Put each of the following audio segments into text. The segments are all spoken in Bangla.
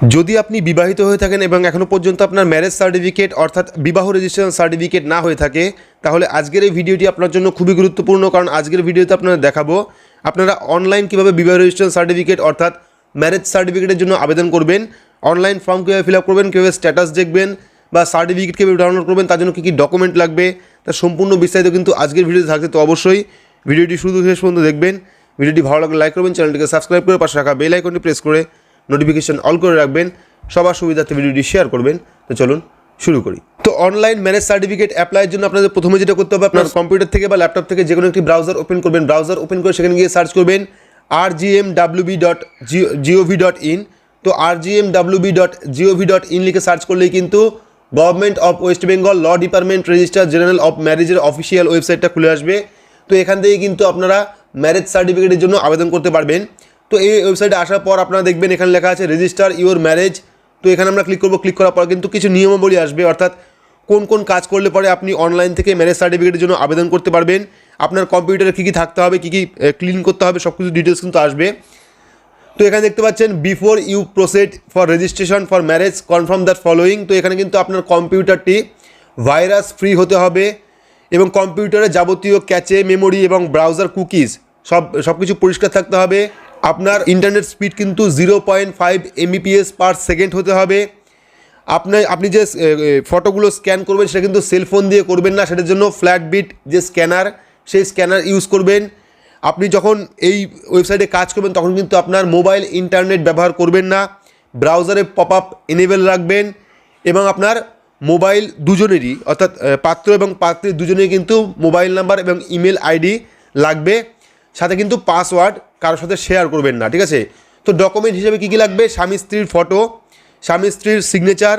যদি আপনি বিবাহিত হয়ে থাকেন এবং এখনও পর্যন্ত আপনার ম্যারেজ সার্টিফিকেট অর্থাৎ বিবাহ রেজিস্ট্রেশন সার্টিফিকেট না হয়ে থাকে, তাহলে আজকের এই ভিডিওটি আপনার জন্য খুবই গুরুত্বপূর্ণ কারণ আজকের ভিডিওতে আপনারা দেখাবো আপনারা অনলাইন কীভাবে বিবাহ রেজিস্ট্রেশন সার্টিফিকেট অর্থাৎ ম্যারেজ সার্টিফিকেটের জন্য আবেদন করবেন অনলাইন ফর্ম কীভাবে ফিল আপ করবেন, কীভাবে স্ট্যাটাস দেখবেন বা সার্টিফিকেট কীভাবে ডাউনলোড করবেন, তার জন্য কী কী ডকুমেন্ট লাগবে তার সম্পূর্ণ বিস্তারিত কিন্তু আজকের ভিডিওতে থাকছে তো অবশ্যই। ভিডিওটি শুধু শেষ পর্যন্ত দেখবেন ভিডিওটি ভালো লাগলে লাইক করবেন চ্যানেলটিকে সাবস্ক্রাইব করে পাশে রাখা বেল আইকনটি প্রেস করে নোটিফিকেশন অল করে রাখবেন সবার সুবিধার্থে ভিডিওটি শেয়ার করবেন তো চলুন শুরু করি। তো অনলাইন ম্যারেজ সার্টিফিকেট অ্যাপ্লাইয়ের জন্য আপনাদের প্রথমে যেটা করতে হবে আপনার কম্পিউটার থেকে বা ল্যাপটপ থেকে যে কোনো একটি ব্রাউজার ওপেন করবেন। ব্রাউজার ওপেন করে সেখানে গিয়ে সার্চ করবেন R G M WB dot GOV dot in তো R G M WB dot GOV dot in লিখে সার্চ করলেই কিন্তু government of West Bengal law department register general of ম্যারেজের অফিসিয়াল ওয়েবসাইটটা খুলে আসবে। তো এখান থেকে কিন্তু আপনারা ম্যারেজ সার্টিফিকেটের জন্য আবেদন করতে পারবেন। তো এই ওয়েবসাইটে আসার পর আপনারা দেখবেন এখানে লেখা আছে রেজিস্টার ইউর ম্যারেজ তো এখানে আমরা ক্লিক করব ক্লিক করার পর কিন্তু কিছু নিয়মাবলী আসবে। অর্থাৎ কোন কোন কাজ করলে পরে আপনি অনলাইন থেকে ম্যারেজ সার্টিফিকেটের জন্য আবেদন করতে পারবেন। আপনার কম্পিউটারে কী কী থাকতে হবে, কী কী ক্লিন করতে হবে সব কিছু ডিটেলস কিন্তু আসবে। তো এখানে দেখতে পাচ্ছেন before you proceed for registration for marriage confirm that following তো এখানে কিন্তু আপনার কম্পিউটারটি ভাইরাস ফ্রি হতে হবে এবং কম্পিউটারে যাবতীয় ক্যাচে মেমোরি এবং ব্রাউজার কুকিজ সব সব কিছু পরিষ্কার থাকতে হবে। আপনার ইন্টারনেট স্পিড কিন্তু zero point five MBPS per second হতে হবে। আপনার আপনি যে ফটোগুলো স্ক্যান করবেন, সেটা কিন্তু সেলফোন দিয়ে করবেন না, সেটার জন্য ফ্ল্যাট বিট যে স্ক্যানার সেই স্ক্যানার ইউজ করবেন। আপনি যখন এই ওয়েবসাইটে কাজ করবেন, তখন কিন্তু আপনার মোবাইল ইন্টারনেট ব্যবহার করবেন না। ব্রাউজারে পপ আপ এনেবেল রাখবেন এবং আপনার মোবাইল দুজনেরই, অর্থাৎ পাত্র এবং পাত্রীর দুজনেই কিন্তু মোবাইল নাম্বার এবং ইমেল আইডি লাগবে। সাথে কিন্তু পাসওয়ার্ড কারোর সাথে শেয়ার করবেন না, ঠিক আছে? তো ডকুমেন্ট হিসেবে কী কী লাগবে? স্বামী স্ত্রীর ফটো স্বামী স্ত্রীর সিগনেচার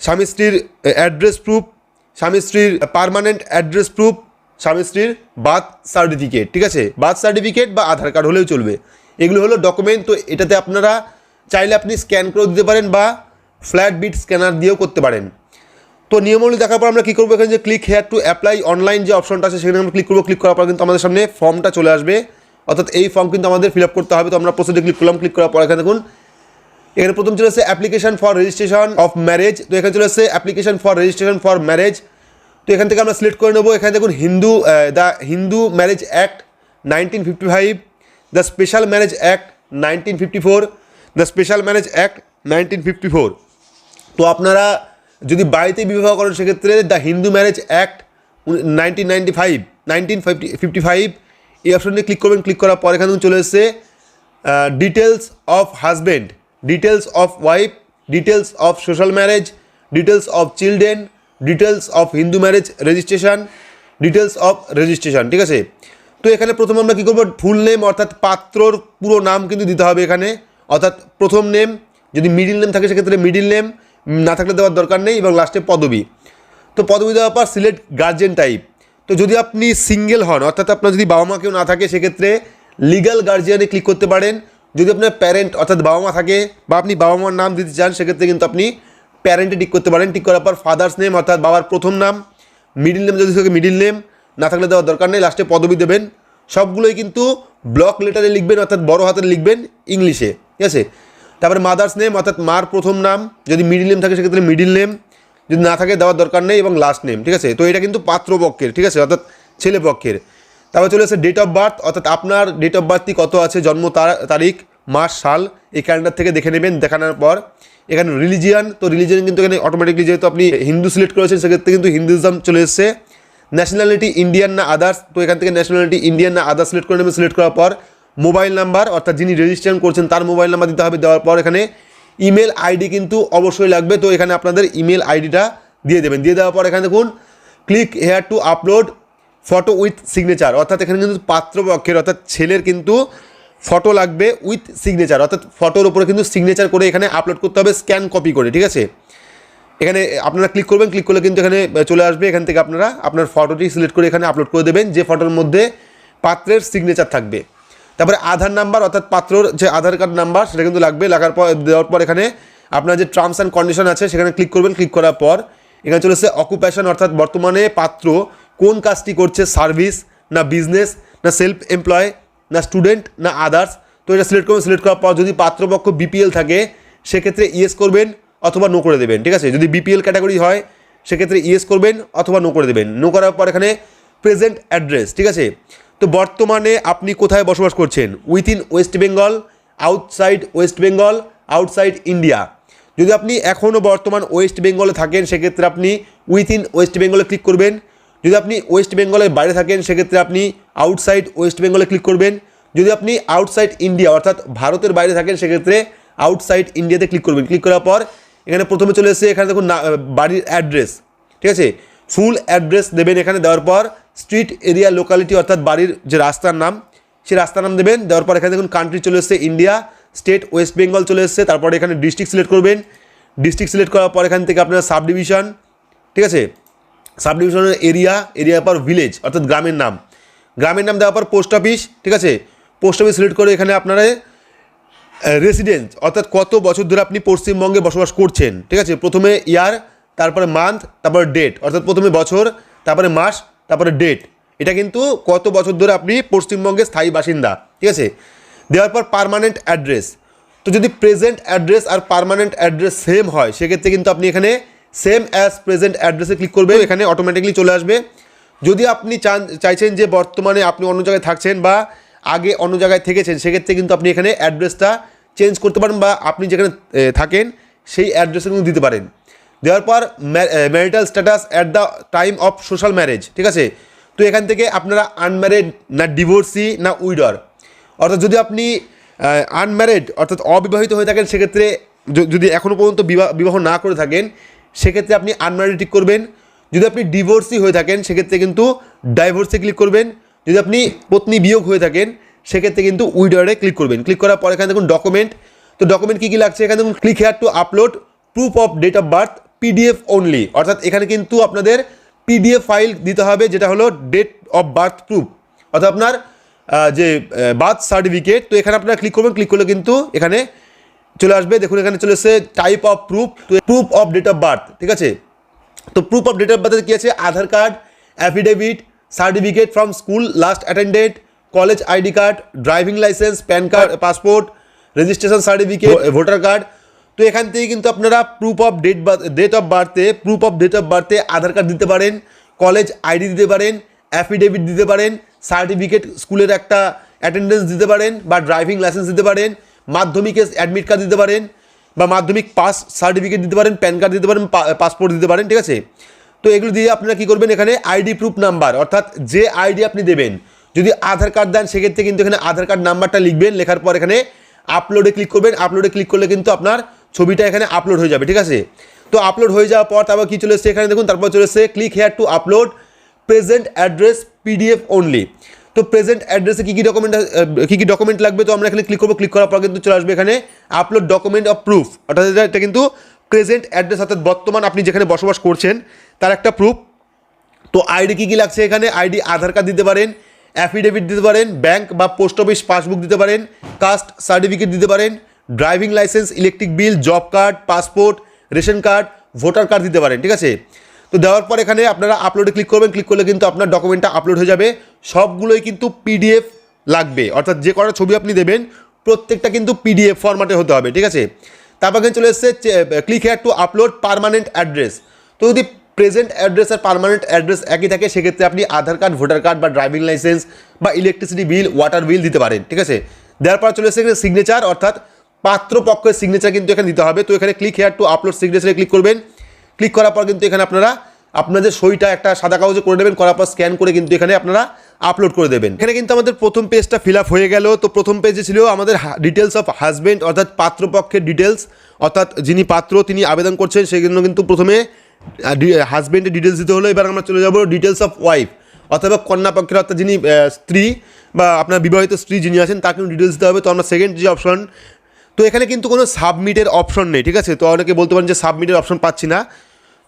স্বামী স্ত্রীর অ্যাড্রেস প্রুফ স্বামী স্ত্রীর পারমানেন্ট অ্যাড্রেস প্রুফ স্বামী স্ত্রীর বার্থ সার্টিফিকেট ঠিক আছে? বার্থ সার্টিফিকেট বা আধার কার্ড হলেও চলবে। এগুলো হলো ডকুমেন্ট তো এটাতে আপনারা চাইলে আপনি স্ক্যান করেও দিতে পারেন বা ফ্ল্যাট বিট স্ক্যানার দিয়েও করতে পারেন। তো নিয়মাবলী দেখার পর আমরা কী করব? এখানে যে click here to apply online যে অপশনটা আছে, সেখানে আমরা ক্লিক করব। ক্লিক করার পর কিন্তু আমাদের সামনে ফর্মটা চলে আসবে। অর্থাৎ এই ফর্ম কিন্তু আমাদের ফিল করতে হবে। তো আমরা প্রসেসে ক্লিক করলাম ক্লিক করার পর এখানে দেখুন, এখানে প্রথম চলে এসেছে application for registration of marriage তো এখানে চলে এসেছে application for registration for marriage তো এখান থেকে আমরা সিলেক্ট করে নেব। এখানে দেখুন Hindu the Hindu marriage act nineteen fifty five the special marriage act nineteen fifty four the special marriage act nineteen fifty four তো আপনারা যদি বাড়িতে বিবাহ করেন, সেক্ষেত্রে the Hindu marriage act nineteen ninety five nineteen fifty fifty five এই অপশনে ক্লিক করবেন ক্লিক করার পর এখানে চলে এসেছে details of husband details of wife details of social marriage details of children details of Hindu marriage registration details of registration ঠিক আছে? তো এখানে প্রথম আমরা কী করব? ফুল নেম অর্থাৎ পাত্রর পুরো নাম কিন্তু দিতে হবে এখানে। অর্থাৎ প্রথম নেম যদি মিডিল নেম থাকে সেক্ষেত্রে মিডিল নেম না থাকলে দেওয়ার দরকার নেই, এবং লাস্টে পদবি। তো পদবি দেওয়ার পর সিলেক্ট গার্জেন টাইপ তো যদি আপনি সিঙ্গেল হন, অর্থাৎ আপনার যদি বাবা মা কেউ না থাকে, সেক্ষেত্রে লিগাল গার্জিয়ানে ক্লিক করতে পারেন। যদি আপনার প্যারেন্ট অর্থাৎ বাবা মা থাকে বা আপনি বাবা মার নাম দিতে চান, সেক্ষেত্রে কিন্তু আপনি প্যারেন্টে টিক করতে পারেন। টিক করার পর ফাদার্স নেম অর্থাৎ বাবার প্রথম নাম মিডিল নেম যদি থাকে মিডিল নেম না থাকলে দেওয়ার দরকার নেই লাস্টে পদবি দেবেন। সবগুলোই কিন্তু ব্লক লেটারে লিখবেন, অর্থাৎ বড় হাতের লিখবেন ইংলিশে ঠিক আছে? তারপরে মাদার্স নেম অর্থাৎ মার প্রথম নাম, যদি মিডিল নেম থাকে, সেক্ষেত্রে মিডিল নেম যদি না থাকে দেওয়ার দরকার নেই এবং লাস্ট নেম ঠিক আছে? তো এটা কিন্তু পাত্রপক্ষের, ঠিক আছে? অর্থাৎ ছেলে পক্ষের তারপর চলে আসে ডেট অফ বার্থ অর্থাৎ আপনার ডেট অফ বার্থটি কত আছে, জন্ম তার- তারিখ, মাস, সাল, এই ক্যালেন্ডার থেকে দেখে নেবেন, দেখানোর পর। এখানে রিলিজিয়ান তো রিলিজিয়ান কিন্তু এখানে অটোমেটিকলি যেহেতু আপনি হিন্দু সিলেক্ট করেছেন, সেক্ষেত্রে কিন্তু হিন্দুইজম চলে এসছে। ন্যাশনালিটি ইন্ডিয়ান না আদার্স তো এখান থেকে ন্যাশনালিটি ইন্ডিয়ান না আদার্স সিলেক্ট করে নেবেন সিলেক্ট করার পর। মোবাইল নাম্বার অর্থাৎ যিনি রেজিস্ট্রেশন করছেন, তার মোবাইল নাম্বার দিতে হবে, দেওয়ার পর এখানে ইমেল আইডি কিন্তু অবশ্যই লাগবে। তো এখানে আপনাদের ইমেল আইডিটা দিয়ে দেবেন। দিয়ে দেওয়ার পর এখানে দেখুন click here to upload photo with signature অর্থাৎ এখানে কিন্তু পাত্রপক্ষের, অর্থাৎ ছেলের কিন্তু ফটো লাগবে উইথ সিগনেচার অর্থাৎ ফটোর উপরে কিন্তু সিগনেচার করে এখানে আপলোড করতে হবে স্ক্যান কপি করে, ঠিক আছে? এখানে আপনারা ক্লিক করবেন ক্লিক করলে কিন্তু এখানে চলে আসবে। এখান থেকে আপনারা আপনার ফটোটি সিলেক্ট করে এখানে আপলোড করে দেবেন। যে ফটোর মধ্যে পাত্রের সিগনেচার থাকবে। তারপরে আধার নাম্বার, অর্থাৎ পাত্রর যে আধার কার্ড নাম্বার, সেটা কিন্তু লাগবে। লাগার পর, দেওয়ার পর এখানে আপনার যে টার্মস অ্যান্ড কন্ডিশন আছে, সেখানে ক্লিক করবেন ক্লিক করার পর এখানে চলে এসেছে অকুপেশন অর্থাৎ বর্তমানে পাত্র কোন কাজটি করছে সার্ভিস না বিজনেস না সেলফ এমপ্লয় না স্টুডেন্ট না আদার্স তো এটা সিলেক্ট করবেন সিলেক্ট করার পর যদি পাত্রপক্ষ বিপিএল থাকে, সেক্ষেত্রে ইয়েস করবেন অথবা নো করে দেবেন, ঠিক আছে? যদি বিপিএল ক্যাটাগরি হয়, সেক্ষেত্রে ইয়েস করবেন অথবা নো করে দেবেন। নো করার পর এখানে প্রেজেন্ট অ্যাড্রেস ঠিক আছে? তো বর্তমানে আপনি কোথায় বসবাস করছেন? Within West Bengal outside West Bengal outside India যদি আপনি এখনও বর্তমান ওয়েস্ট বেঙ্গলে থাকেন, সেক্ষেত্রে আপনি উইথিন ওয়েস্ট বেঙ্গলে ক্লিক করবেন। যদি আপনি ওয়েস্ট বেঙ্গলের বাইরে থাকেন, সেক্ষেত্রে আপনি আউটসাইড ওয়েস্ট বেঙ্গলে ক্লিক করবেন। যদি আপনি আউটসাইড ইন্ডিয়া অর্থাৎ ভারতের বাইরে থাকেন, সেক্ষেত্রে আউটসাইড ইন্ডিয়াতে ক্লিক করবেন। ক্লিক করার পর এখানে প্রথমে চলে এসেছে, এখানে দেখুন বাড়ির অ্যাড্রেস ঠিক আছে? ফুল অ্যাড্রেস দেবেন এখানে, দেওয়ার পর স্ট্রিট এরিয়া লোকালিটি অর্থাৎ বাড়ির যে রাস্তার নাম, সেই রাস্তার নাম দেবেন। দেওয়ার পর এখানে দেখুন কান্ট্রি চলে এসেছে ইন্ডিয়া স্টেট ওয়েস্ট বেঙ্গল চলে এসেছে। তারপরে এখানে ডিস্ট্রিক্ট সিলেক্ট করবেন। ডিস্ট্রিক্ট সিলেক্ট করার পর এখান থেকে আপনার সাব ডিভিশন ঠিক আছে? সাব ডিভিশনের এরিয়া এরিয়ার পর ভিলেজ অর্থাৎ গ্রামের নাম। গ্রামের নাম দেওয়ার পর পোস্ট অফিস ঠিক আছে? পোস্ট অফিস সিলেক্ট করে এখানে আপনারা রেসিডেন্স অর্থাৎ কত বছর ধরে আপনি পশ্চিমবঙ্গে বসবাস করছেন, ঠিক আছে? প্রথমে ইয়ার, তারপরে মান্থ তারপরে ডেট অর্থাৎ প্রথমে বছর, তারপরে মাস তারপরে ডেট এটা কিন্তু কত বছর ধরে আপনি পশ্চিমবঙ্গের স্থায়ী বাসিন্দা, ঠিক আছে? দেওয়ার পর পার্মানেন্ট অ্যাড্রেস তো যদি প্রেজেন্ট অ্যাড্রেস আর পার্মানেন্ট অ্যাড্রেস সেম হয়, সেক্ষেত্রে কিন্তু আপনি এখানে সেম অ্যাজ প্রেজেন্ট অ্যাড্রেসে ক্লিক করবেন, এখানে অটোমেটিকলি চলে আসবে। যদি আপনি চান, চাইছেন যে বর্তমানে আপনি অন্য জায়গায় থাকছেন বা আগে অন্য জায়গায় থেকেছেন, সেক্ষেত্রে কিন্তু আপনি এখানে অ্যাড্রেসটা চেঞ্জ করতে পারেন বা আপনি যেখানে থাকেন, সেই অ্যাড্রেসে কিন্তু দিতে পারেন। দেওয়ার পর marital status at the time of social marriage ঠিক আছে? তো এখান থেকে আপনারা আনম্যারিড না ডিভোর্সি না উইডর। অর্থাৎ যদি আপনি আনম্যারিড অর্থাৎ অবিবাহিত হয়ে থাকেন, সেক্ষেত্রে যদি এখনও পর্যন্ত বিবাহ বিবাহ না করে থাকেন, সেক্ষেত্রে আপনি আনম্যারিড ঠিক করবেন। যদি আপনি ডিভোর্সি হয়ে থাকেন, সেক্ষেত্রে কিন্তু ডাইভোর্সে ক্লিক করবেন। যদি আপনি পত্নী বিয়োগ হয়ে থাকেন, সেক্ষেত্রে কিন্তু উইডারে ক্লিক করবেন। ক্লিক করার পর এখানে দেখুন ডকুমেন্ট তো ডকুমেন্ট কী কী লাগছে? এখানে দেখুন click here to upload proof of date of birth PDF only অর্থাৎ এখানে কিন্তু আপনাদের পিডিএফ ফাইল দিতে হবে যেটা হলো ডেট অফ বার্থ প্রুফ অর্থাৎ আপনার যে বার্থ সার্টিফিকেট তো এখানে আপনারা ক্লিক করবেন ক্লিক করলে কিন্তু এখানে চলে আসবে। দেখুন এখানে চলে এসেছে টাইপ অফ প্রুফ তো proof of date of birth ঠিক আছে? তো প্রুফ অফ ডেট অফ বার্থে কী আছে? Aadhaar card affidavit certificate from school last attended college ID card driving licence PAN card passport registration certificate voter card তো এখান থেকে কিন্তু আপনারা proof of date date of বার্থে proof of date of বার্থে আধার কার্ড দিতে পারেন কলেজ আইডি দিতে পারেন অ্যাফিডেভিট দিতে পারেন সার্টিফিকেট স্কুলের একটা অ্যাটেন্ডেন্স দিতে পারেন বা ড্রাইভিং লাইসেন্স দিতে পারেন মাধ্যমিকের অ্যাডমিট কার্ড দিতে পারেন বা মাধ্যমিক পাস সার্টিফিকেট দিতে পারেন প্যান কার্ড দিতে পারেন পাসপোর্ট দিতে পারেন, ঠিক আছে? তো এগুলো দিয়ে আপনারা কী করবেন এখানে আইডি প্রুফ নাম্বার অর্থাৎ যে আইডি আপনি দেবেন, যদি আধার কার্ড দেন সেক্ষেত্রে কিন্তু এখানে আধার কার্ড নাম্বারটা লিখবেন, লেখার পর এখানে আপলোডে ক্লিক করবেন আপলোডে ক্লিক করলে কিন্তু আপনার ছবিটা এখানে আপলোড হয়ে যাবে, ঠিক আছে? তো আপলোড হয়ে যাওয়ার পর তারপর কী চলে এসছে এখানে? দেখুন, তারপর চলে এসছে click here to upload present address PDF only তো প্রেজেন্ট অ্যাড্রেসে কী কী ডকুমেন্ট কী কী ডকুমেন্ট লাগবে? তো আমরা এখানে ক্লিক করব ক্লিক করার পর কিন্তু চলে আসবে এখানে আপলোড ডকুমেন্ট অফ প্রুফ অর্থাৎ এটা- কিন্তু প্রেজেন্ট অ্যাড্রেস অর্থাৎ বর্তমান আপনি যেখানে বসবাস করছেন, তার একটা প্রুফ তো আইডি কী কী লাগছে এখানে? আইডি আধার কার্ড দিতে পারেন অ্যাফিডেভিট দিতে পারেন ব্যাংক বা পোস্ট অফিস পাসবুক দিতে পারেন কাস্ট সার্টিফিকেট দিতে পারেন driving licence, electric bill, job card, passport, ration card, voter card দিতে পারেন, ঠিক আছে? তো দেওয়ার পর এখানে আপনারা আপলোডে ক্লিক করবেন ক্লিক করলে কিন্তু আপনার ডকুমেন্টটা আপলোড হয়ে যাবে। সবগুলোই কিন্তু পিডিএফ লাগবে, অর্থাৎ যে কটা ছবি আপনি দেবেন, প্রত্যেকটা কিন্তু পিডিএফ ফরম্যাটে হতে হবে, ঠিক আছে? তারপর এখানে চলে এসছে click here to upload permanent address তো যদি প্রেজেন্ট অ্যাড্রেস আর পারমানেন্ট অ্যাড্রেস একই থাকে, সেক্ষেত্রে আপনি আধার কার্ড, ভোটার কার্ড বা ড্রাইভিং লাইসেন্স বা ইলেকট্রিসিটি বিল ওয়াটার বিল দিতে পারেন, ঠিক আছে? দেওয়ার পর চলে এসেছে সিগনেচার অর্থাৎ পাত্রপক্ষের সিগনেচার কিন্তু এখানে দিতে হবে। তো এখানে ক্লিক হেয়ার টু আপলোড সিগনেচারে ক্লিক করবেন। ক্লিক করার পর কিন্তু এখানে আপনারা আপনাদের সইটা একটা সাদা কাগজে করে নেবেন। করার পর স্ক্যান করে কিন্তু এখানে আপনারা আপলোড করে দেবেন। এখানে কিন্তু আমাদের প্রথম পেজটা ফিল হয়ে গেল। তো প্রথম পেজে ছিল আমাদের ডিটেলস অফ হাজবেন্ড অর্থাৎ পাত্রপক্ষের ডিটেলস অর্থাৎ যিনি পাত্র, তিনি আবেদন করছেন সেই জন্য কিন্তু প্রথমে হাজব্যান্ডের ডিটেলস দিতে হলো। এবার আমরা চলে যাব ডিটেলস অফ ওয়াইফ অথবা কন্যা পক্ষের, অর্থাৎ যিনি স্ত্রী বা আপনার বিবাহিত স্ত্রী যিনি আছেন তাকে কিন্তু ডিটেলস দিতে হবে। তো আমরা সেকেন্ড যে অপশন তো এখানে কিন্তু কোনো সাবমিটের অপশন নেই, ঠিক আছে? তো অনেকে বলতে পারেন যে সাবমিটের অপশন পাচ্ছি না।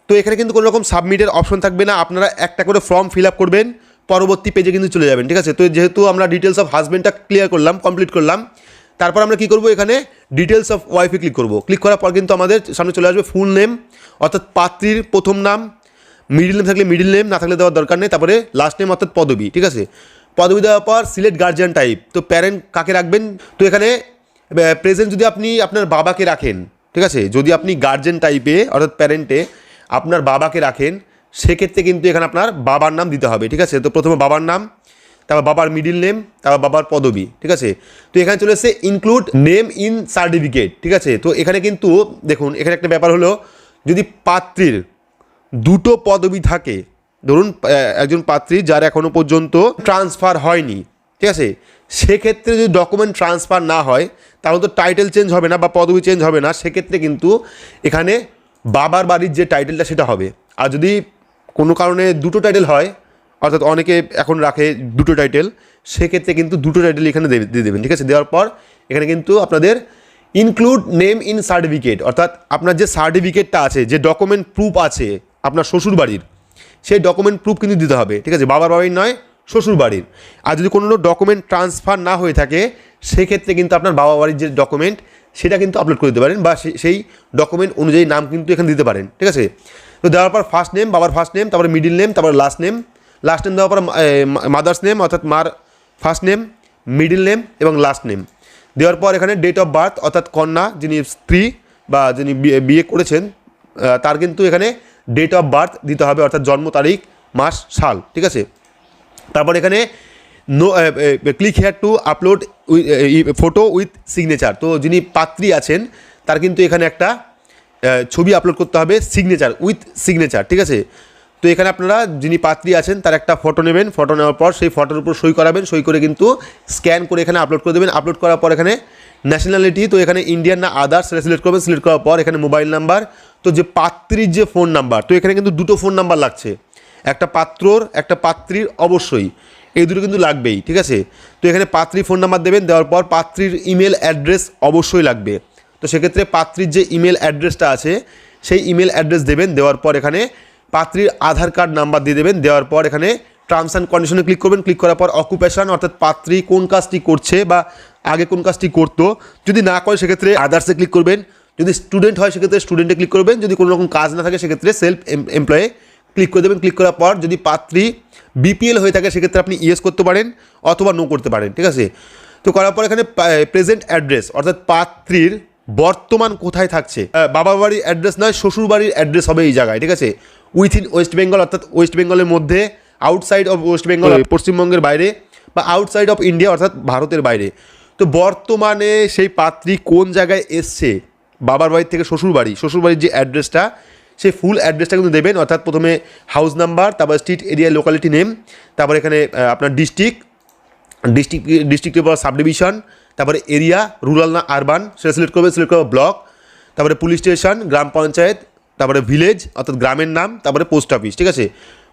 তো এখানে কিন্তু কোনো রকম সাবমিটের অপশন থাকবে না। আপনারা একটা করে ফর্ম ফিল আপ করবেন, পরবর্তী পেজে কিন্তু চলে যাবেন, ঠিক আছে? তো যেহেতু আমরা ডিটেলস অফ হাজব্যান্ডটা ক্লিয়ার করলাম কমপ্লিট করলাম, তারপর আমরা কি করব এখানে? ডিটেলস অফ ওয়াইফে ক্লিক করব। ক্লিক করার পর কিন্তু আমাদের সামনে চলে আসবে ফুল নেম অর্থাৎ পাত্রীর প্রথম নাম মিডিল নেম থাকলে মিডিল নেম না থাকলে দেওয়ার দরকার নেই, তারপরে লাস্ট নেম অর্থাৎ পদবী, ঠিক আছে? পদবী দেওয়ার পর সিলেক্ট গার্জিয়ান টাইপ তো প্যারেন্ট কাকে রাখবেন? তো এখানে প্রেজেন্ট যদি আপনি আপনার বাবাকে রাখেন, ঠিক আছে? যদি আপনি গার্জেন টাইপে অর্থাৎ প্যারেন্টে আপনার বাবাকে রাখেন, সেক্ষেত্রে কিন্তু এখানে আপনার বাবার নাম দিতে হবে, ঠিক আছে? তো প্রথমে বাবার নাম, তারপর বাবার মিডিল নেম তারপর বাবার পদবি, ঠিক আছে? তো এখানে চলে এসছে ইনক্লুড নেম ইন সার্টিফিকেট ঠিক আছে? তো এখানে কিন্তু, দেখুন, এখানে একটা ব্যাপার হলো, যদি পাত্রীর দুটো পদবি থাকে, ধরুন একজন পাত্রী যার এখনও পর্যন্ত ট্রান্সফার হয়নি, ঠিক আছে? সেক্ষেত্রে যদি ডকুমেন্ট ট্রান্সফার না হয়, তাহলে তো টাইটেল চেঞ্জ হবে না বা পদবি চেঞ্জ হবে না। সেক্ষেত্রে কিন্তু এখানে বাবার বাড়ির যে টাইটেলটা সেটা হবে। আর যদি কোনো কারণে দুটো টাইটেল হয়, অর্থাৎ অনেকে এখন রাখে দুটো টাইটেল সেক্ষেত্রে কিন্তু দুটো টাইটেল এখানে দিয়ে দেবেন। ঠিক আছে? দেওয়ার পর এখানে কিন্তু আপনাদের ইনক্লুড নেম ইন সার্টিফিকেট অর্থাৎ আপনার যে সার্টিফিকেটটা আছে, যে ডকুমেন্ট প্রুফ আছে আপনার শ্বশুর বাড়ির সেই ডকুমেন্ট প্রুফ কিন্তু দিতে হবে। ঠিক আছে? বাবার বাড়ির নয় শ্বশুর বাড়ির আর যদি কোনো ডকুমেন্ট ট্রান্সফার না হয়ে থাকে, সেক্ষেত্রে কিন্তু আপনার বাবা বাড়ির যে ডকুমেন্ট সেটা কিন্তু আপলোড করে দিতে পারেন বা সেই ডকুমেন্ট অনুযায়ী নাম কিন্তু এখানে দিতে পারেন, ঠিক আছে? তো দেওয়ার পর ফার্স্ট নেম বাবার ফার্স্ট নেম তারপরে মিডিল নেম তারপরে লাস্ট নেম লাস্ট নেম দেওয়ার পর মাদার্স নেম অর্থাৎ মার ফার্স্ট নেম মিডিল নেম এবং লাস্ট নেম দেওয়ার পর এখানে ডেট অফ বার্থ অর্থাৎ কন্যা, যিনি স্ত্রী বা যিনি বিয়ে করেছেন তার কিন্তু এখানে ডেট অফ বার্থ দিতে হবে, অর্থাৎ জন্ম তারিখ, মাস, সাল, ঠিক আছে? তারপর এখানে no click here to upload photo with signature তো যিনি পাত্রী আছেন, তার কিন্তু এখানে একটা ছবি আপলোড করতে হবে সিগনেচার উইথ সিগনেচার ঠিক আছে? তো এখানে আপনারা যিনি পাত্রী আছেন, তার একটা ফটো নেবেন। ফটো নেওয়ার পর সেই ফটোর উপর সই করাবেন। সই করে কিন্তু স্ক্যান করে এখানে আপলোড করে দেবেন। আপলোড করার পর এখানে ন্যাশনালিটি তো এখানে ইন্ডিয়ান না আদার্স সেটা সিলেক্ট করবেন। সিলেক্ট করার পর এখানে মোবাইল নাম্বার তো যে পাত্রীর যে ফোন নাম্বার তো এখানে কিন্তু দুটো ফোন নাম্বার লাগছে। একটা পাত্রর, একটা পাত্রীর অবশ্যই। এই দুটো কিন্তু লাগবেই, ঠিক আছে? তো এখানে পাত্রী ফোন নাম্বার দেবেন, দেওয়ার পর পাত্রীর ইমেল অ্যাড্রেস অবশ্যই লাগবে। তো সেক্ষেত্রে পাত্রীর যে ইমেল অ্যাড্রেসটা আছে, সেই ইমেল অ্যাড্রেস দেবেন, দেওয়ার পর এখানে পাত্রীর আধার কার্ড নাম্বার দিয়ে দেবেন, দেওয়ার পর এখানে টার্মস অ্যান্ড কন্ডিশনে ক্লিক করবেন ক্লিক করার পর অকুপেশন অর্থাৎ পাত্রী কোন কাজটি করছে বা আগে কোন কাজটি করতো। যদি না করে, সেক্ষেত্রে আদার্সে ক্লিক করবেন। যদি স্টুডেন্ট হয়, সেক্ষেত্রে স্টুডেন্টে ক্লিক করবেন। যদি কোনো রকম কাজ না থাকে, সেক্ষেত্রে সেলফ এমপ্লয়ে ক্লিক করে দেবেন ক্লিক করার পর যদি পাত্রী বিপিএল হয়ে থাকে সেক্ষেত্রে আপনি ইয়েস করতে পারেন অথবা নো করতে পারেন ঠিক আছে? তো করার পর এখানে প্রেজেন্ট অ্যাড্রেস অর্থাৎ পাত্রীর বর্তমান কোথায় থাকছে? বাবা বাড়ির অ্যাড্রেস নয় শ্বশুর বাড়ির অ্যাড্রেস হবে এই জায়গায় ঠিক আছে? উইথিন ওয়েস্ট বেঙ্গল অর্থাৎ ওয়েস্ট বেঙ্গলের মধ্যে আউটসাইড অফ ওয়েস্ট বেঙ্গল পশ্চিমবঙ্গের বাইরে বা আউটসাইড অফ ইন্ডিয়া অর্থাৎ ভারতের বাইরে। তো বর্তমানে সেই পাত্রী কোন জায়গায় এসছে? বাবার বাড়ির থেকে শ্বশুর বাড়ি শ্বশুর বাড়ির যে অ্যাড্রেসটা সেই ফুল অ্যাড্রেসটা কিন্তু দেবেন, অর্থাৎ প্রথমে হাউস নাম্বার তারপর স্ট্রিট এরিয়া লোকালিটি নেম তারপর এখানে আপনার ডিস্ট্রিক্ট ডিস্ট্রিক্ট ডিস্ট্রিক্টের পর সাব ডিভিশন তারপরে এরিয়া রুরাল না আরবান সেটা সিলেক্ট করবে সিলেক্ট করবে ব্লক তারপরে পুলিশ স্টেশন গ্রাম পঞ্চায়েত, তারপরে ভিলেজ অর্থাৎ গ্রামের নাম, তারপরে পোস্ট অফিস ঠিক আছে?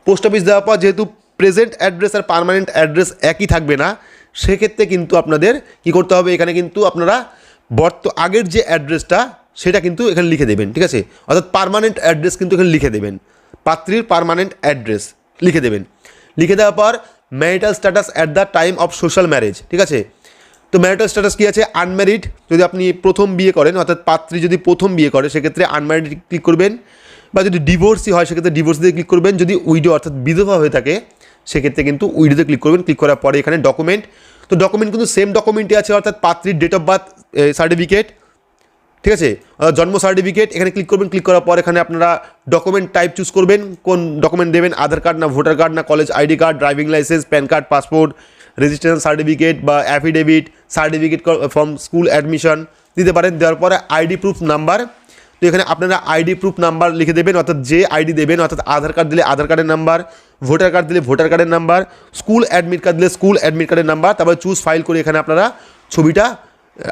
পোস্ট অফিস দেওয়ার পর যেহেতু প্রেজেন্ট অ্যাড্রেস আর পার্মানেন্ট অ্যাড্রেস একই থাকবে না, সেক্ষেত্রে কিন্তু আপনাদের কি করতে হবে? এখানে কিন্তু আপনারা বর্ত, আগের যে অ্যাড্রেসটা সেটা কিন্তু এখানে লিখে দেবেন, ঠিক আছে? অর্থাৎ পার্মানেন্ট অ্যাড্রেস কিন্তু এখানে লিখে দেবেন। পাত্রীর পার্মানেন্ট অ্যাড্রেস লিখে দেবেন। লিখে দেওয়ার পর marital status at the time of social marriage ঠিক আছে? তো ম্যারিটাল স্ট্যাটাস কী আছে? আনম্যারিড যদি আপনি প্রথম বিয়ে করেন, অর্থাৎ পাত্রী যদি প্রথম বিয়ে করে, সেক্ষেত্রে আনম্যারিড ক্লিক করবেন। বা যদি ডিভোর্সই হয়, সেক্ষেত্রে ডিভোর্স দিয়ে ক্লিক করবেন। যদি উইডো অর্থাৎ বিধবা হয়ে থাকে, সেক্ষেত্রে কিন্তু উইডোতে ক্লিক করবেন। ক্লিক করার পরে এখানে ডকুমেন্ট তো ডকুমেন্ট কিন্তু সেম ডকুমেন্টই আছে, অর্থাৎ পাত্রীর ডেট অফ বার্থ সার্টিফিকেট ঠিক আছে? জন্ম সার্টিফিকেট এখানে ক্লিক করবেন ক্লিক করার পর এখানে আপনারা ডকুমেন্ট টাইপ চুজ করবেন, কোন ডকুমেন্ট দেবেন, আধার কার্ড না ভোটার কার্ড না college ID card driving licence PAN card passport registration certificate বা affidavit certificate from school admission দিতে পারেন, দেওয়ার পরে আইডি প্রুফ নাম্বার তো এখানে আপনারা আইডি প্রুফ নাম্বার লিখে দেবেন, অর্থাৎ যে আইডি দেবেন, অর্থাৎ আধার কার্ড দিলে আধার কার্ডের নাম্বার ভোটার কার্ড দিলে ভোটার কার্ডের নাম্বার স্কুল অ্যাডমিট কার্ড দিলে স্কুল অ্যাডমিট কার্ডের নাম্বার তারপরে চুজ ফাইল করে এখানে আপনারা ছবিটা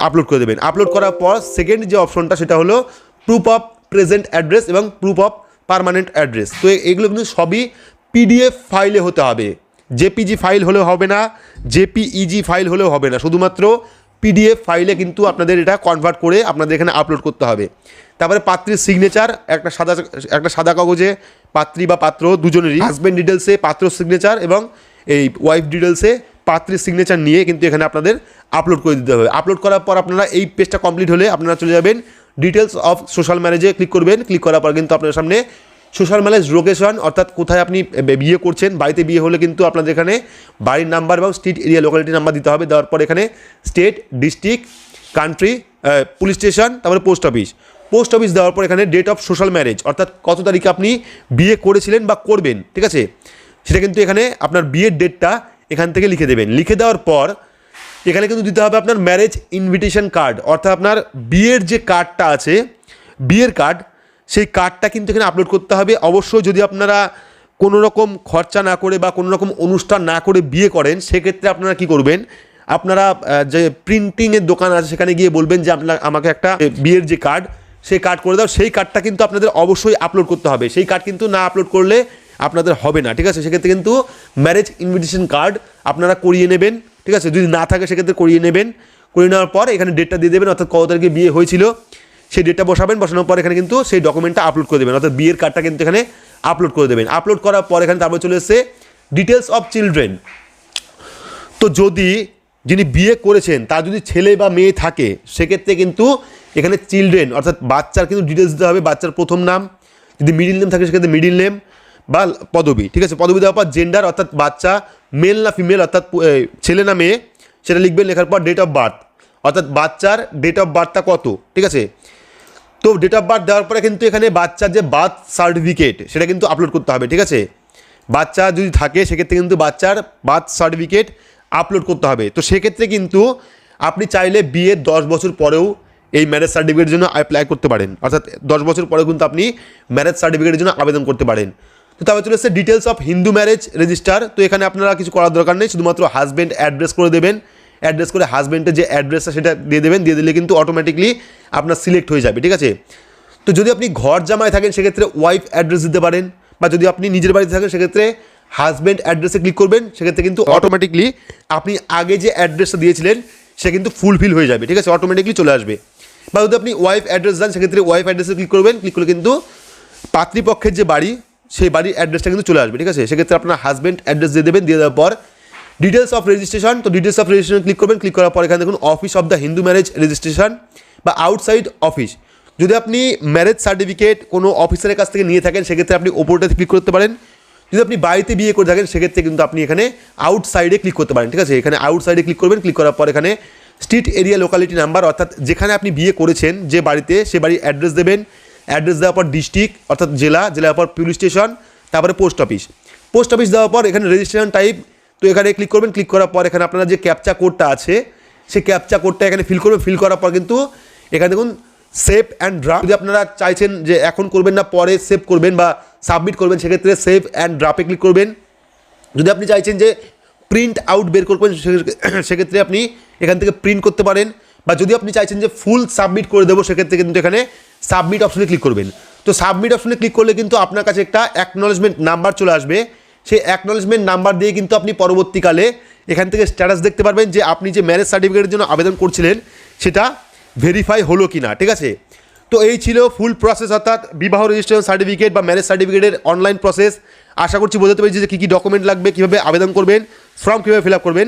আপলোড করে দেবেন। আপলোড করার পর সেকেন্ড যে অপশনটা সেটা হলো প্রুফ অফ প্রেজেন্ট অ্যাড্রেস এবং প্রুফ অফ পার্মানেন্ট অ্যাড্রেস তো এগুলো কিন্তু সবই পিডিএফ ফাইলে হতে হবে। জেপিজি ফাইল হলেও হবে না জেপিইজি ফাইল হলেও হবে না। শুধুমাত্র পিডিএফ ফাইলে কিন্তু আপনাদের এটা কনভার্ট করে আপনাদের এখানে আপলোড করতে হবে। তারপরে পাত্রীর সিগনেচার একটা সাদা একটা সাদা কাগজে পাত্রী বা পাত্র দুজনেরই। হাজব্যান্ড ডিটেলসে পাত্র সিগনেচার এবং এই ওয়াইফ ডিটেলসে পাত্রীর সিগনেচার নিয়ে কিন্তু এখানে আপনাদের আপলোড করে দিতে হবে। আপলোড করার পর আপনারা এই পেজটা কমপ্লিট হলে আপনারা চলে যাবেন ডিটেলস অফ সোশ্যাল ম্যারেজে ক্লিক করবেন। ক্লিক করার পর কিন্তু আপনার সামনে সোশ্যাল ম্যারেজ লোকেশন অর্থাৎ কোথায় আপনি বিয়ে করছেন, বাড়িতে বিয়ে হলে কিন্তু আপনাদের এখানে বাড়ির নাম্বার এবং স্ট্রিট এরিয়া লোকালিটি নাম্বার দিতে হবে। দেওয়ার পর এখানে state district country police station তারপরে পোস্ট অফিস পোস্ট অফিস দেওয়ার পর এখানে ডেট অফ সোশ্যাল ম্যারেজ অর্থাৎ কত তারিখে আপনি বিয়ে করেছিলেন বা করবেন, ঠিক আছে? সেটা কিন্তু এখানে আপনার বিয়ের ডেটটা এখান থেকে লিখে দেবেন। লিখে দেওয়ার পর এখানে কিন্তু দিতে হবে আপনার ম্যারেজ ইনভিটেশন কার্ড অর্থাৎ আপনার বিয়ের যে কার্ডটা আছে, বিয়ের কার্ড সেই কার্ডটা কিন্তু এখানে আপলোড করতে হবে। অবশ্যই যদি আপনারা কোনো রকম খরচা না করে বা কোনো রকম অনুষ্ঠান না করে বিয়ে করেন, সেক্ষেত্রে আপনারা কি করবেন? আপনারা যে প্রিন্টিংয়ের দোকান আছে, সেখানে গিয়ে বলবেন যে আপনার, আমাকে একটা বিয়ের যে কার্ড সেই কার্ড করে দাও। সেই কার্ডটা কিন্তু আপনাদের অবশ্যই আপলোড করতে হবে। সেই কার্ড কিন্তু না আপলোড করলে আপনাদের হবে না, ঠিক আছে? সেক্ষেত্রে কিন্তু ম্যারেজ ইনভিটেশন কার্ড আপনারা করিয়ে নেবেন, ঠিক আছে? যদি না থাকে, সেক্ষেত্রে করিয়ে নেবেন। করিয়ে নেওয়ার পর এখানে ডেটটা দিয়ে দেবেন, অর্থাৎ কত তারিখে বিয়ে হয়েছিল, সেই ডেটটা বসাবেন, বসানোর পর এখানে কিন্তু সেই ডকুমেন্টটা আপলোড করে দেবেন। অর্থাৎ বিয়ের কার্ডটা কিন্তু এখানে আপলোড করে দেবেন। আপলোড করার পর এখানে তারপর চলে এসছে ডিটেলস অফ চিলড্রেন তো যদি যিনি বিয়ে করেছেন, তার যদি ছেলে বা মেয়ে থাকে, সেক্ষেত্রে কিন্তু এখানে চিলড্রেন অর্থাৎ বাচ্চার কিন্তু ডিটেলস দিতে হবে, বাচ্চার প্রথম নাম। যদি মিডিল নেম থাকে, সেক্ষেত্রে মিডিল নেম বা পদবি, ঠিক আছে? পদবি দেওয়ার পর জেন্ডার অর্থাৎ বাচ্চা মেল না ফিমেল অর্থাৎ ছেলে না মেয়ে, সেটা লিখবেন লেখার পর ডেট অফ বার্থ অর্থাৎ বাচ্চার ডেট অফ বার্থটা কত, ঠিক আছে? তো ডেট অফ বার্থ দেওয়ার পরে কিন্তু এখানে বাচ্চার যে বার্থ সার্টিফিকেট সেটা কিন্তু আপলোড করতে হবে, ঠিক আছে? বাচ্চা যদি থাকে, সেক্ষেত্রে কিন্তু বাচ্চার বার্থ সার্টিফিকেট আপলোড করতে হবে। তো সেক্ষেত্রে কিন্তু আপনি চাইলে বিয়ের দশ বছর পরেও এই ম্যারেজ সার্টিফিকেটের জন্য অ্যাপ্লাই করতে পারেন। অর্থাৎ দশ বছর পরেও কিন্তু আপনি ম্যারেজ সার্টিফিকেটের জন্য আবেদন করতে পারেন। তো তারপর চলে এসছে details of Hindu marriage register তো এখানে আপনারা কিছু করার দরকার নেই, শুধুমাত্র হাজব্যান্ড অ্যাড্রেস করে দেবেন। অ্যাড্রেস করে হাজব্যান্ডের যে অ্যাড্রেসটা সেটা দিয়ে দেবেন, দিয়ে দিলে কিন্তু অটোমেটিকলি আপনার সিলেক্ট হয়ে যাবে, ঠিক আছে? তো যদি আপনি ঘর জামায় থাকেন, সেক্ষেত্রে ওয়াইফ অ্যাড্রেস দিতে পারেন, বা যদি আপনি নিজের বাড়িতে থাকেন, সেক্ষেত্রে হাজব্যান্ড অ্যাড্রেসে ক্লিক করবেন, সেক্ষেত্রে কিন্তু অটোমেটিকলি আপনি আগে যে অ্যাড্রেসটা দিয়েছিলেন, সে কিন্তু ফুলফিল হয়ে যাবে, ঠিক আছে? অটোমেটিকলি চলে আসবে। বা যদি আপনি ওয়াইফ অ্যাড্রেস দেন, সেক্ষেত্রে ওয়াইফ অ্যাড্রেসে ক্লিক করবেন ক্লিক করলে কিন্তু পাত্রীপক্ষের যে বাড়ি সেই বাড়ির অ্যাড্রেসটা কিন্তু চলে আসবে, ঠিক আছে? সেক্ষেত্রে আপনার হাজব্যান্ড অ্যাড্রেস দিয়ে দেবেন, দিয়ে দেওয়ার পর ডিটেলস অফ রেজিস্ট্রেশন তো ডিটেলস অফ রেজিস্ট্রেশন ক্লিক করবেন ক্লিক করার পর এখানে দেখুন office of the Hindu marriage registration বা আউটসাইড অফিস যদি আপনি ম্যারেজ সার্টিফিকেট কোনো অফিসারের কাছ থেকে নিয়ে থাকেন, সেক্ষেত্রে আপনি ওপরটাতে ক্লিক করতে পারেন। যদি আপনি বাড়িতে বিয়ে করে থাকেন, সেক্ষেত্রে কিন্তু আপনি এখানে আউটসাইডে ক্লিক করতে পারেন, ঠিক আছে? এখানে আউটসাইডে ক্লিক করবেন ক্লিক করার পর এখানে স্ট্রিট এরিয়া লোকালিটি নাম্বার অর্থাৎ যেখানে আপনি বিয়ে করেছেন, যে বাড়িতে সে বাড়ির অ্যাড্রেস দেবেন অ্যাড্রেস দেওয়ার পর ডিস্ট্রিক্ট, অর্থাৎ জেলা, জেলার পর পুলিশ স্টেশন, তারপরে পোস্ট অফিস। পোস্ট অফিস দেওয়ার পর এখানে রেজিস্ট্রেশন টাইপ তো এখানে ক্লিক করবেন ক্লিক করার পর এখানে আপনার যে ক্যাপচা কোডটা আছে, সেই ক্যাপচা কোডটা এখানে ফিল করবেন ফিল করার পর কিন্তু এখানে দেখুন সেভ অ্যান্ড ড্রাফট যদি আপনারা চাইছেন যে এখন করবেন না, পরে সেভ করবেন বা সাবমিট করবেন, সেক্ষেত্রে সেভ অ্যান্ড ড্রাফে ক্লিক করবেন। যদি আপনি চাইছেন যে প্রিন্ট আউট বের করবেন, সেক্ষেত্রে আপনি এখান থেকে প্রিন্ট করতে পারেন। বা যদি আপনি চাইছেন যে ফুল সাবমিট করে দেবো, সেক্ষেত্রে কিন্তু এখানে সাবমিট অপশনে ক্লিক করবেন। তো সাবমিট অপশনে ক্লিক করলে কিন্তু আপনার কাছে একটা অ্যাকনলেজমেন্ট নাম্বার চলে আসবে। সেই অ্যাকনলেজমেন্ট নাম্বার দিয়ে কিন্তু আপনি পরবর্তীকালে এখান থেকে স্ট্যাটাস দেখতে পারবেন যে আপনি যে ম্যারেজ সার্টিফিকেটের জন্য আবেদন করছিলেন, সেটা ভেরিফাই হলো কি না ঠিক আছে? তো এই ছিল ফুল প্রসেস অর্থাৎ বিবাহ রেজিস্ট্রেশন সার্টিফিকেট বা ম্যারেজ সার্টিফিকেটের অনলাইন প্রসেস আশা করছি বোঝাতে পেরেছি যে কী কী ডকুমেন্ট লাগবে, কীভাবে আবেদন করবেন ফর্ম কীভাবে ফিল আপ করবেন।